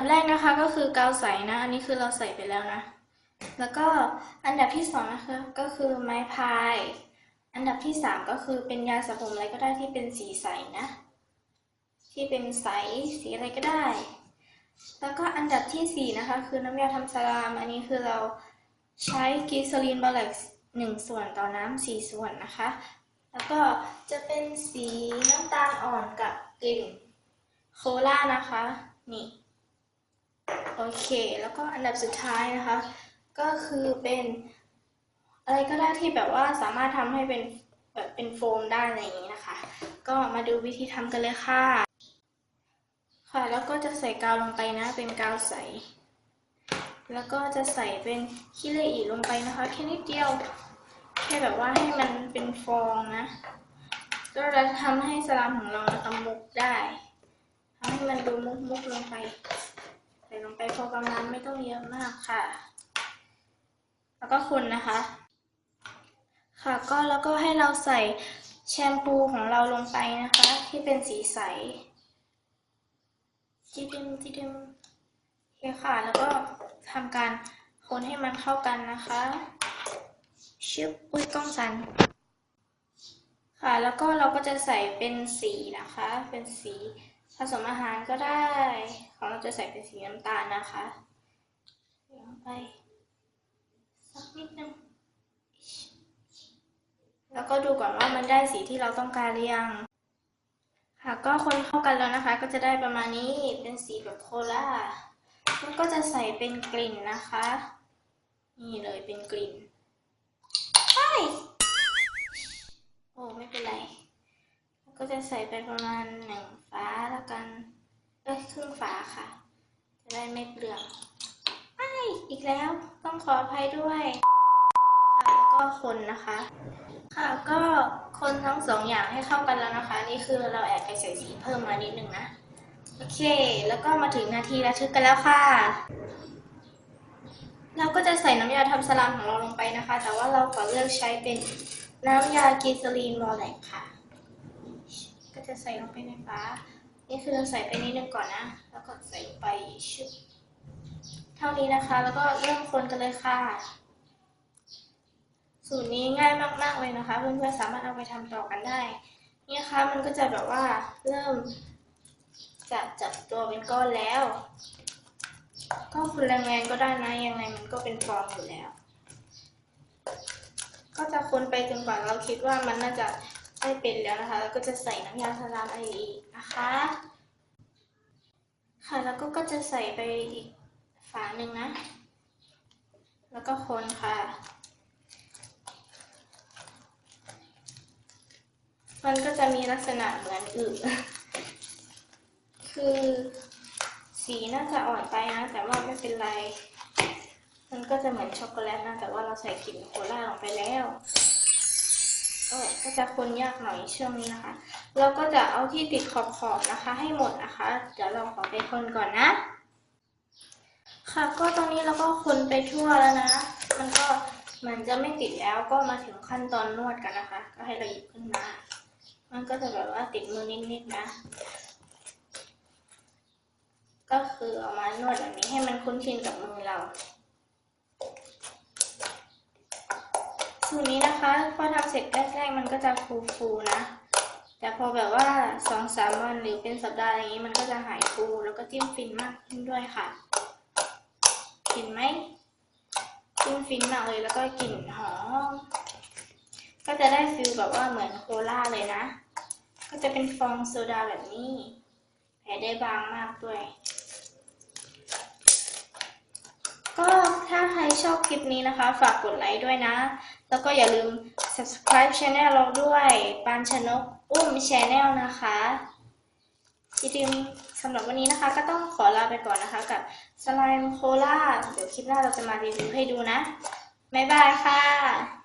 ดับแรกนะคะก็คือกาวใสนะ อันนี้คือเราใส่ไปแล้วนะ แล้วก็อันดับที่สองนะคะก็คือไม้พาย อันดับที่สามก็คือเป็นยาสระผมอะไรก็ได้ที่เป็นสีใสนะ ที่เป็นใสสีอะไรก็ได้ แล้วก็อันดับที่สี่นะคะ คือน้ำยาทำสลาม อันนี้คือเราใช้กีซอรีนบอแล็กหนึ่งส่วนต่อน้ำสี่ส่วนนะคะ แล้วก็จะเป็นสีน้ำตาลอ่อนกับกลิ่นโคลานะคะ นี่ โอเค แล้วก็อันดับสุดท้ายนะคะ ก็คือเป็นอะไรก็ได้ที่แบบว่าสามารถทำให้เป็นแบบเป็นโฟมได้อะไรอย่างนี้นะคะ ก็มาดูวิธีทำกันเลยค่ะ ค่ะ แล้วก็จะใส่กาวลงไปนะ เป็นกาวใส แล้วก็จะใส่เป็นขี้เหร่อีลงไปนะคะ แค่นิดเดียว แค่แบบว่าให้มันเป็นฟองนะ ก็จะทำให้สลามของเรานะมุกได้ทำให้มันดูมุกมุกลงไป งไปพอประมาณไม่ต้องเยอะมากค่ะ แล้วก็คนนะคะ ค่ะก็แล้วก็ให้เราใส่แชมพูของเราลงไปนะคะ ที่เป็นสีใสจิดิมจิดิมโอเคค่ะ แล้วก็ทำการคนให้มันเข้ากันนะคะชึบอุ้ยกล้องสันค่ะ แล้วก็เราก็จะใส่เป็นสีนะคะ เป็นสี สมอาหารก็ได้ ของเราจะใส่เป็นสีน้ำตาลนะคะลงไปสักนิดนึงแล้วก็ดูก่อนว่ามันได้สีที่เราต้องการหรือยัง ค่ะก็คนเข้ากันแล้วนะคะ ก็จะได้ประมาณนี้เป็นสีแบบโคลาแล้วก็จะใส่เป็นกลิ่นนะคะ นี่เลยเป็นกลิ่นใช่โอ้ไม่เป็นไร ก็จะใส่ไปประมาณหนึ่งฝาแล้วกัน เอ้ยครึ่งฝาค่ะ จะได้ไม่เปลืองไอ้อีกแล้วต้องขออภัยด้วย ค่ะแล้วก็คนนะคะ ค่ะก็คนทั้งสองอย่างให้เข้ากันแล้วนะคะ นี่คือเราแอบไปใส่สีเพิ่มมานิดนึงนะ โอเค แล้วก็มาถึงนาทีระทึกกันแล้วค่ะเราก็จะใส่น้ำยาทำสลามของเราลงไปนะคะ แต่ว่าเราขอเลือกใช้เป็นน้ำยากีซาลีนวอลแลกค่ะ ก็จะใส่ลงไปในฝานี่คือเราใส่ไปนิดนึงก่อนนะ แล้วก็ใส่ไปชุบเท่านี้นะคะ แล้วก็เริ่มคนกันเลยค่ะ สูตรนี้ง่ายมาก ๆ เลยนะคะ เพื่อนๆสามารถเอาไปทำต่อกันได้ นี่นะคะ มันก็จะแบบว่าเริ่มจะจับตัวเป็นก้อนแล้ว ก็คุณแรงๆก็ได้นะ ยังไงมันก็เป็นฟองอยู่แล้ว ก็จะคนไปจนกว่าเราคิดว่ามันน่าจะ ได้เป็นแล้วนะคะแล้วก็จะใส่น้ำยาสลามอะไรอีกนะคะ ค่ะแล้วก็ก็จะใส่ไปอีกฝาหนึ่งนะ แล้วก็คนค่ะ มันก็จะมีลักษณะเหมือนอึคือสีน่าจะอ่อนไปนะ แต่ว่าไม่เป็นไร มันก็จะเหมือนช็อกโกแลตนะ แต่ว่าเราใส่กลิ่นโคลาลงไปแล้ว เออก็จะคนยากหน่อยช่วงนี้นะคะ เราก็จะเอาที่ติดขอบๆนะคะ ให้หมดนะคะ เดี๋ยวเราขอไปคนก่อนนะ ค่ะก็ตรงนี้เราก็คนไปทั่วแล้วนะ มันก็มือนจะไม่ติดแล้วก็มาถึงขั้นตอนนวดกันนะคะ ก็ให้เราหยิบขึ้นมา มันก็จะแบบว่าติดมือนิดๆนะ ก็คือเอามานวดแบบนี้ให้มันคุ้นชินกับมือเรา สูตรนี้นะคะ พอทำเสร็จแรกๆมันก็จะฟูๆนะ แต่พอแบบว่าสองสามวันหรือเป็นสัปดาห์อย่างนี้มันก็จะหายฟูแล้วก็จิ้มฟินมากขึ้นด้วยค่ะเห็นไหมจิ้มฟินมากเลยแล้วก็กลิ่นหอมก็จะได้ฟิลแบบว่าเหมือนโคลาเลยนะ ก็จะเป็นฟองโซดาแบบนี้แผ่ได้บางมากด้วย ก็ถ้าใครชอบคลิปนี้นะคะ ฝากกดไลค์ด้วยนะ แล้วก็อย่าลืม subscribe channel เราด้วยปานชนกอุ้ม channel นะคะทีดิมสำหรับวันนี้นะคะ ก็ต้องขอลาไปก่อนนะคะ กับสไลม์โคลาเดี๋ยวคลิปหน้าเราจะมารีวิวให้ดูนะ บ๊ายบายค่ะ